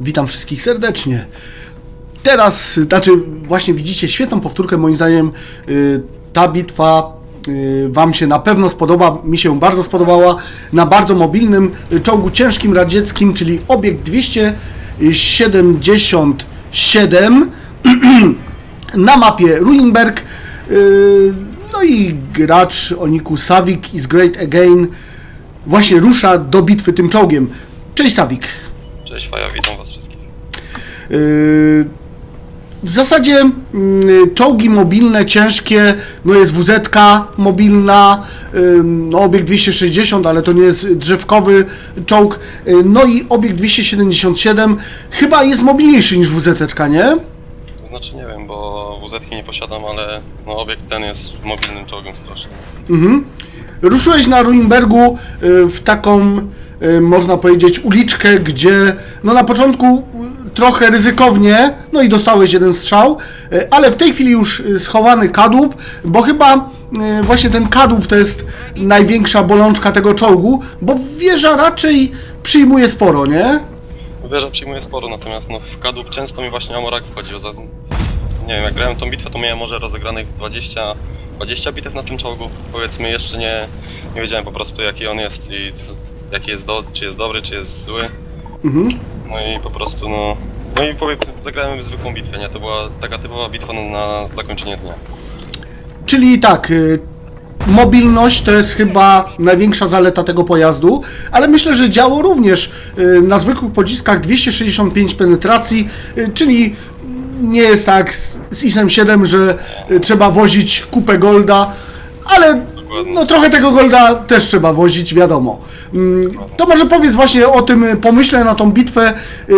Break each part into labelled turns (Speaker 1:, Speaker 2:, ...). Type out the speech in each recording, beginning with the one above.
Speaker 1: Witam wszystkich serdecznie. Teraz, znaczy właśnie widzicie świetną powtórkę, moim zdaniem y, ta bitwa y, Wam się na pewno spodoba, mi się bardzo spodobała, na bardzo mobilnym y, czołgu ciężkim radzieckim, czyli obiekt 277 na mapie Ruinberg. No i gracz o niku Savik is great again właśnie rusza do bitwy tym czołgiem. Cześć Savik.
Speaker 2: Cześć Faja, witam was
Speaker 1: W zasadzie mm, czołgi mobilne, ciężkie, no jest WZ mobilna, no obiekt 260, ale to nie jest drzewkowy czołg, yy, no i obiekt 277 chyba jest mobilniejszy niż WZ, nie?
Speaker 2: To znaczy nie wiem, bo wz nie posiadam, ale no, obiekt ten jest mobilnym czołgiem strasznie.
Speaker 1: Mhm. Ruszyłeś na Ruinbergu y, w taką, y, można powiedzieć, uliczkę, gdzie no na początku trochę ryzykownie, no i dostałeś jeden strzał, y, ale w tej chwili już y, schowany kadłub, bo chyba y, właśnie ten kadłub to jest największa bolączka tego czołgu, bo wieża raczej przyjmuje sporo, nie?
Speaker 2: Wieża przyjmuje sporo, natomiast no, w kadłub często mi właśnie Amorak wchodził. Za, nie wiem, jak grałem tą bitwę, to miałem może rozegranych 20, 20 bitew na tym czołgu. Powiedzmy, jeszcze nie, nie wiedziałem po prostu jaki on jest i jaki jest do, czy jest dobry, czy jest zły.
Speaker 1: Mhm.
Speaker 2: No i po prostu no... No i powiem, zagrałem zwykłą bitwę, nie? To była taka typowa bitwa na, zakończenie dnia.
Speaker 1: Czyli tak, y, mobilność to jest chyba największa zaleta tego pojazdu, ale myślę, że działo również y, na zwykłych pociskach 265 penetracji, y, czyli nie jest tak z, ISem 7, że trzeba wozić kupę golda, ale no trochę tego golda też trzeba wozić, wiadomo. Mm, To może powiedz właśnie o tym y, pomyśle na tą bitwę, y,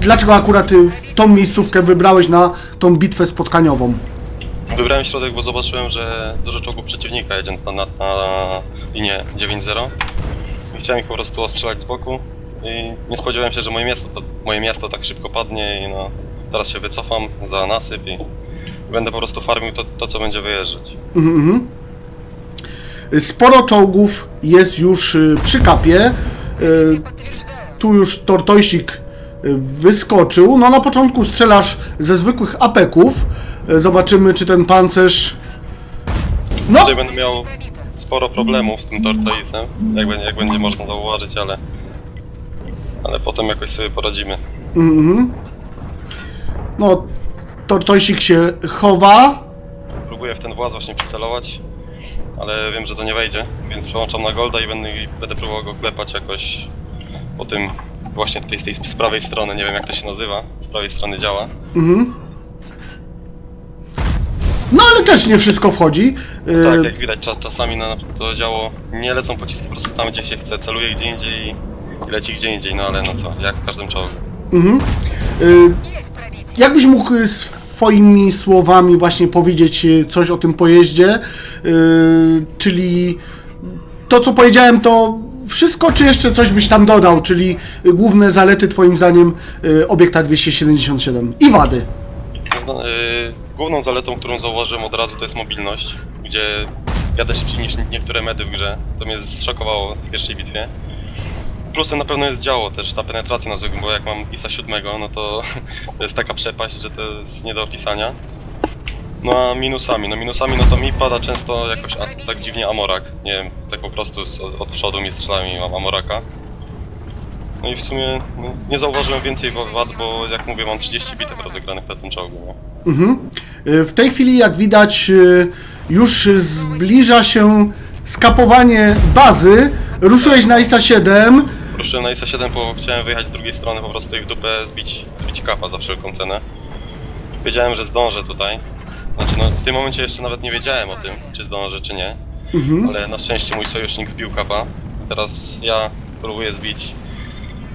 Speaker 1: dlaczego akurat y, tą miejscówkę wybrałeś na tą bitwę spotkaniową.
Speaker 2: Wybrałem środek, bo zobaczyłem, że dużo czołgów przeciwnika jedzie na, na, na linię 9-0 i chciałem ich po prostu ostrzelać z boku i nie spodziewałem się, że moje miasto, to, moje miasto tak szybko padnie i no teraz się wycofam za nasyp i będę po prostu farmił to, to co będzie wyjeżdżać.
Speaker 1: Mhm. Sporo czołgów jest już y, przy kapie. Y, Tu już tortojsik y, wyskoczył. No na początku strzelasz ze zwykłych apeków. Zobaczymy, czy ten pancerz. No!
Speaker 2: Tutaj będę miał sporo problemów z tym tortoisem, jak będzie, jak będzie można zauważyć, ale ale potem jakoś sobie poradzimy.
Speaker 1: Mhm. No, tortojsik się chowa.
Speaker 2: Próbuję w ten właz właśnie przycelować, ale wiem, że to nie wejdzie, więc przełączam na Golda i będę, i będę próbował go klepać jakoś po tym właśnie tej, z tej z prawej strony, nie wiem jak to się nazywa, z prawej strony działa.
Speaker 1: Mhm. No ale też nie wszystko wchodzi. Y,
Speaker 2: Tak, jak widać czas, czasami na to działo nie lecą pociski po prostu tam gdzie się chce, celuje gdzie indziej i, i leci gdzie indziej, no ale no co, jak w każdym czołgu.
Speaker 1: Mhm. Y, Jakbyś mógł y, swoimi słowami właśnie powiedzieć y, coś o tym pojeździe, y, czyli to co powiedziałem to wszystko, czy jeszcze coś byś tam dodał, czyli y, główne zalety twoim zdaniem obiekta 277 i wady.
Speaker 2: Główną zaletą, którą zauważyłem od razu to jest mobilność, gdzie jadę szybciej niż niektóre medy w grze. To mnie zszokowało w pierwszej bitwie. Plusem na pewno jest działo też, ta penetracja na zwykłym, bo jak mam ISA 7, no to jest taka przepaść, że to jest nie do opisania. No a minusami, no minusami no to mi pada często jakoś a, tak dziwnie amorak. Nie wiem, tak po prostu z, od, od przodu mi strzelają i mam amoraka. No i w sumie no, nie zauważyłem więcej wa- wad, bo jak mówię mam 30 bitew rozegranych na tym czołgu. No.
Speaker 1: Mhm. Y, W tej chwili, jak widać, y, już zbliża się skapowanie bazy. Ruszyłeś na ISA 7.
Speaker 2: Ruszyłem na ISA 7, bo chciałem wyjechać z drugiej strony po prostu i w dupę zbić, zbić kapa za wszelką cenę. Wiedziałem, że zdążę tutaj. Znaczy no w tym momencie jeszcze nawet nie wiedziałem o tym, czy zdążę, czy nie.
Speaker 1: Mhm.
Speaker 2: Ale na szczęście mój sojusznik zbił kapa. Teraz ja próbuję zbić,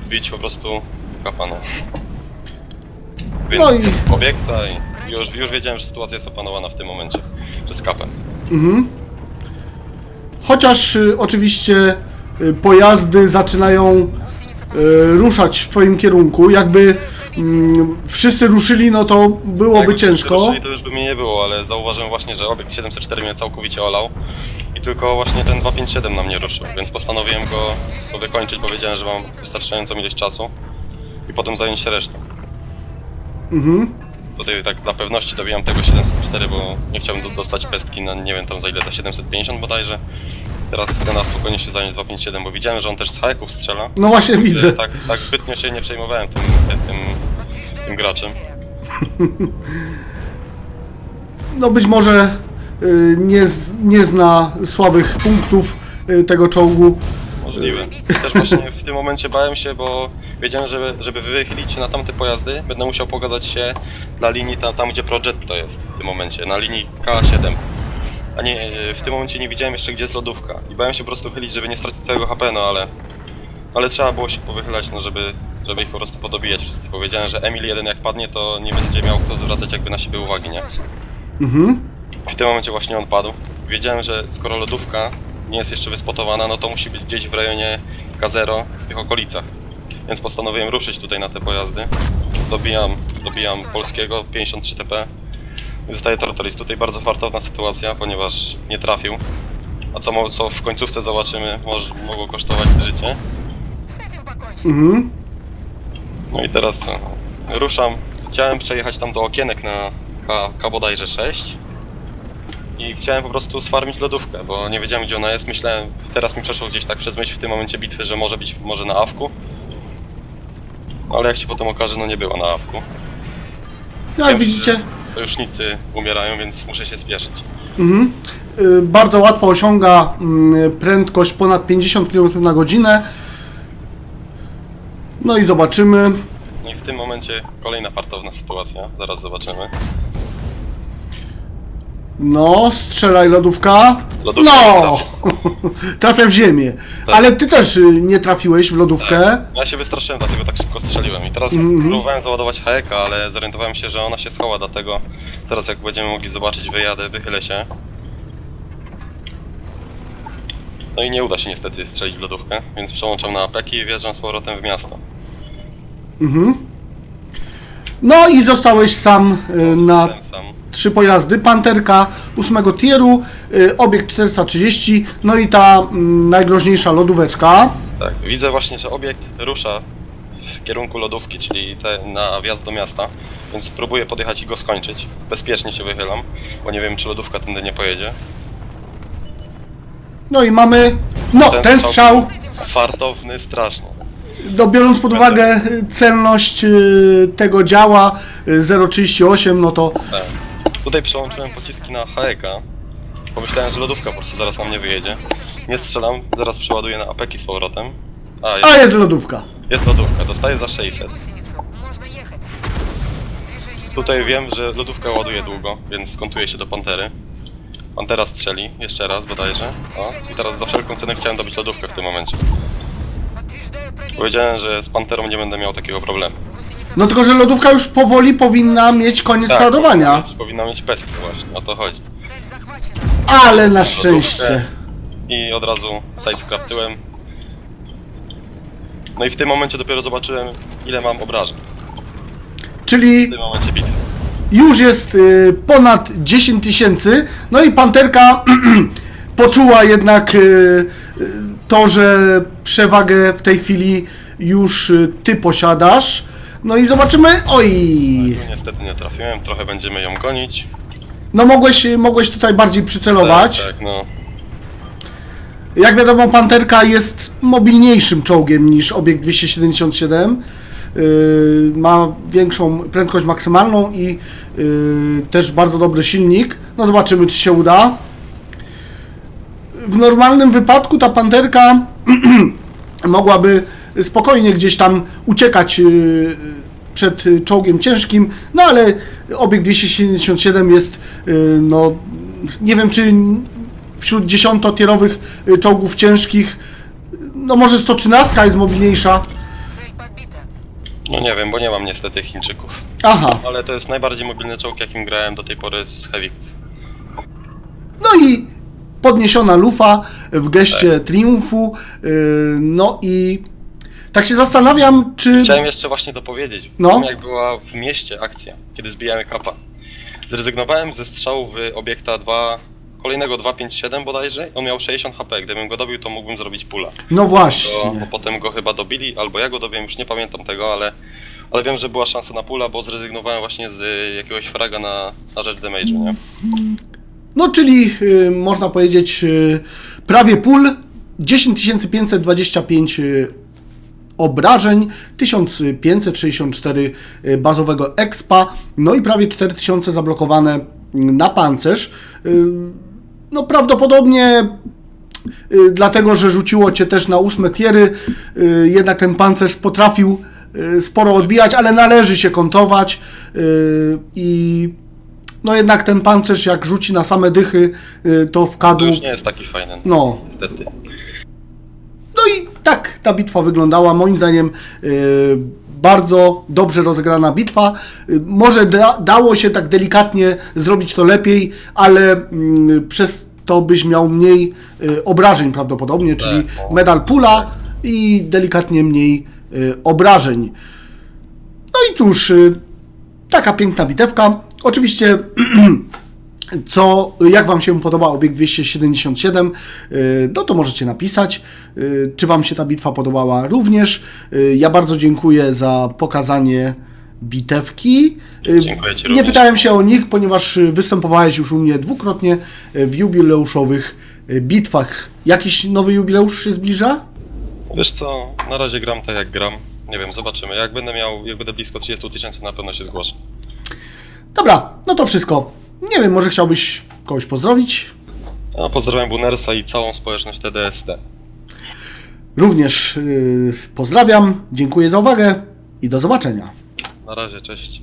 Speaker 2: zbić po prostu kapa, no. Więc
Speaker 1: No i-
Speaker 2: obiekta i już, już wiedziałem, że sytuacja jest opanowana w tym momencie, że z kapem.
Speaker 1: Mhm. Chociaż y, oczywiście pojazdy zaczynają y, ruszać w twoim kierunku, jakby mm, wszyscy ruszyli, no to byłoby
Speaker 2: Jakby
Speaker 1: ciężko.
Speaker 2: ruszyli, to już by mnie nie było, ale zauważyłem właśnie, że obiekt 704 mnie całkowicie olał. I tylko właśnie ten 257 na mnie ruszył, więc postanowiłem go, wykończyć, bo wiedziałem, że mam wystarczającą ilość czasu. i potem zająć się resztą.
Speaker 1: Mhm.
Speaker 2: Tutaj tak dla pewności dobijam tego 704, bo nie chciałbym do- dostać pestki na nie wiem tam za ile, za 750 bodajże. Teraz chcę na spokojnie się zająć 257, bo widziałem, że on też z hajeków strzela.
Speaker 1: No właśnie widzę.
Speaker 2: Tak, tak zbytnio się nie przejmowałem tym, tym, tym graczem.
Speaker 1: No być może y, nie, z, nie zna słabych punktów y, tego czołgu.
Speaker 2: Możliwe. Też właśnie w tym momencie bałem się, bo wiedziałem, że żeby wychylić się na tamte pojazdy, będę musiał pogadać się na linii tam, tam gdzie Projet to jest w tym momencie, na linii K7. A nie, w tym momencie nie widziałem jeszcze gdzie jest lodówka. I bałem się po prostu chylić, żeby nie stracić całego HP, no ale... Ale trzeba było się powychylać, no żeby, żeby ich po prostu podobijać wszystkich. Powiedziałem, że Emil jeden jak padnie, to nie będzie miał kto zwracać jakby na siebie uwagi, nie?
Speaker 1: Mhm.
Speaker 2: W tym momencie właśnie on padł. Wiedziałem, że skoro lodówka nie jest jeszcze wyspotowana, no to musi być gdzieś w rejonie K0, w tych okolicach. Więc postanowiłem ruszyć tutaj na te pojazdy. Dobijam, dobijam polskiego, 53 TP. Zostaje Tortoris. Tutaj bardzo fartowna sytuacja, ponieważ nie trafił. A co, co w końcówce zobaczymy, może, mogło kosztować życie.
Speaker 1: Mhm.
Speaker 2: No i teraz co? Ruszam. Chciałem przejechać tam do okienek na K, K bodajże 6. I chciałem po prostu sfarmić lodówkę, bo nie wiedziałem gdzie ona jest. Myślałem, teraz mi przeszło gdzieś tak przez myśl w tym momencie bitwy, że może być może na awku. Ale jak się potem okaże, no nie była na awku.
Speaker 1: No jak widzicie,
Speaker 2: To już nicy umierają, więc muszę się spieszyć.
Speaker 1: mhm. y, bardzo łatwo osiąga mm, prędkość ponad 50 km na godzinę. No i zobaczymy.
Speaker 2: No i w tym momencie kolejna fartowna sytuacja, zaraz zobaczymy.
Speaker 1: No, strzelaj lodówka.
Speaker 2: Lodówka
Speaker 1: No! Trafia w ziemię. Ale ty też y, nie trafiłeś w lodówkę.
Speaker 2: Ja się wystraszyłem, dlatego tak szybko strzeliłem. I teraz
Speaker 1: Mhm.
Speaker 2: próbowałem załadować hajeka, ale zorientowałem się, że ona się schowa, dlatego teraz jak będziemy mogli zobaczyć, wyjadę, wychylę się. No i nie uda się niestety strzelić w lodówkę, więc przełączam na apeki i wjeżdżam z powrotem w miasto.
Speaker 1: Mhm. No i zostałeś sam y, na
Speaker 2: Ten sam.
Speaker 1: Trzy pojazdy. Panterka 8 tieru, y, obiekt 430, no i ta mm, najgroźniejsza lodóweczka.
Speaker 2: Tak, widzę właśnie, że obiekt rusza w kierunku lodówki, czyli te, na wjazd do miasta, więc próbuję podjechać i go skończyć. Bezpiecznie się wychylam, bo nie wiem, czy lodówka tędy nie pojedzie.
Speaker 1: No i mamy, no ten strzał,
Speaker 2: Fartowny, straszny.
Speaker 1: no, biorąc pod uwagę y, celność y, tego działa y, 0,38, no to
Speaker 2: Tak. Tutaj przełączyłem pociski na haeka. Pomyślałem, że lodówka po prostu zaraz na mnie wyjedzie. Nie strzelam, zaraz przeładuję na apeki z powrotem. A, jest,
Speaker 1: a jest lodówka.
Speaker 2: jest lodówka, dostaję za 600. Tutaj wiem, że lodówka ładuje długo, więc skontuję się do Pantery. Pantera strzeli, jeszcze raz bodajże. O, i teraz za wszelką cenę chciałem dobić lodówkę w tym momencie. Powiedziałem, że z Panterą nie będę miał takiego problemu.
Speaker 1: No tylko, że lodówka już powoli powinna mieć koniec ładowania.
Speaker 2: powinna mieć- powinna mieć właśnie, o to chodzi.
Speaker 1: Ale na szczęście.
Speaker 2: i od razu sidescrap tyłem. No i w tym momencie dopiero zobaczyłem ile mam obrażeń.
Speaker 1: Czyli
Speaker 2: W tym momencie
Speaker 1: już jest y, ponad 10 tysięcy. No i panterka poczuła jednak y, y, to, że przewagę w tej chwili już y, ty posiadasz. No i zobaczymy. Oj!
Speaker 2: Tu niestety nie trafiłem, trochę będziemy ją gonić.
Speaker 1: No mogłeś, mogłeś tutaj bardziej przycelować.
Speaker 2: Tak, tak, no.
Speaker 1: Jak wiadomo, Panterka jest mobilniejszym czołgiem niż obiekt 277. Yy, ma większą prędkość maksymalną i yy, też bardzo dobry silnik. No zobaczymy, czy się uda. W normalnym wypadku ta Panterka mogłaby spokojnie gdzieś tam uciekać yy, przed czołgiem ciężkim, no ale obiekt 277 jest, yy, no nie wiem czy wśród dziesiątotierowych y, czołgów ciężkich, y, no może 113 jest mobilniejsza.
Speaker 2: No nie wiem, bo nie mam niestety Chińczyków.
Speaker 1: Aha,
Speaker 2: Ale to jest najbardziej mobilny czołg jakim grałem do tej pory z Heavy.
Speaker 1: no i podniesiona lufa w geście triumfu, y, no i tak się zastanawiam, czy...
Speaker 2: Chciałem jeszcze właśnie dopowiedzieć.
Speaker 1: No.
Speaker 2: No. jak była w mieście akcja, kiedy zbijamy kapa. Zrezygnowałem ze strzału w obiekta kolejnego 257 bodajże, on miał 60 HP, gdybym go dobił, to mógłbym zrobić pula.
Speaker 1: No właśnie.
Speaker 2: bo potem go chyba dobili, albo ja go dobiłem, już nie pamiętam tego, ale, ale wiem, że była szansa na pula, bo zrezygnowałem właśnie z jakiegoś fraga na, na rzecz damage'u, nie?
Speaker 1: No, czyli y, można powiedzieć y, prawie pól, 10525 y, obrażeń, 1564 y, bazowego expa, no i prawie 4000 zablokowane na pancerz. Y, No prawdopodobnie y, dlatego, że rzuciło cię też na ósme tiery, jednak ten pancerz potrafił sporo odbijać, ale należy się kontować i no jednak ten pancerz jak rzuci na same dychy, to
Speaker 2: To
Speaker 1: wkadł.
Speaker 2: już nie jest taki fajny,
Speaker 1: No,
Speaker 2: niestety.
Speaker 1: no i tak ta bitwa wyglądała. Moim zdaniem y, bardzo dobrze rozegrana bitwa. Y, może da, dało się tak delikatnie zrobić to lepiej, ale mm, przez to byś miał mniej y, obrażeń prawdopodobnie, czyli
Speaker 2: Tak, o.
Speaker 1: medal pula i delikatnie mniej obrażeń. No i cóż, taka piękna bitewka. Oczywiście co, jak Wam się podoba obiekt 277, y, no to możecie napisać, y, czy Wam się ta bitwa podobała również. Y, Ja bardzo dziękuję za pokazanie bitewki. Nie pytałem się o nich, ponieważ występowałeś już u mnie dwukrotnie w jubileuszowych bitwach. Jakiś nowy jubileusz się zbliża?
Speaker 2: Wiesz co, na razie gram tak jak gram. Nie wiem, zobaczymy. Jak będę miał, jak będę blisko 30 tysięcy, na pewno się zgłoszę.
Speaker 1: Dobra, no to wszystko. Nie wiem, może chciałbyś kogoś pozdrowić?
Speaker 2: A pozdrawiam Bunersa i całą społeczność TDST.
Speaker 1: Również y, pozdrawiam, dziękuję za uwagę i do zobaczenia.
Speaker 2: Na razie, cześć.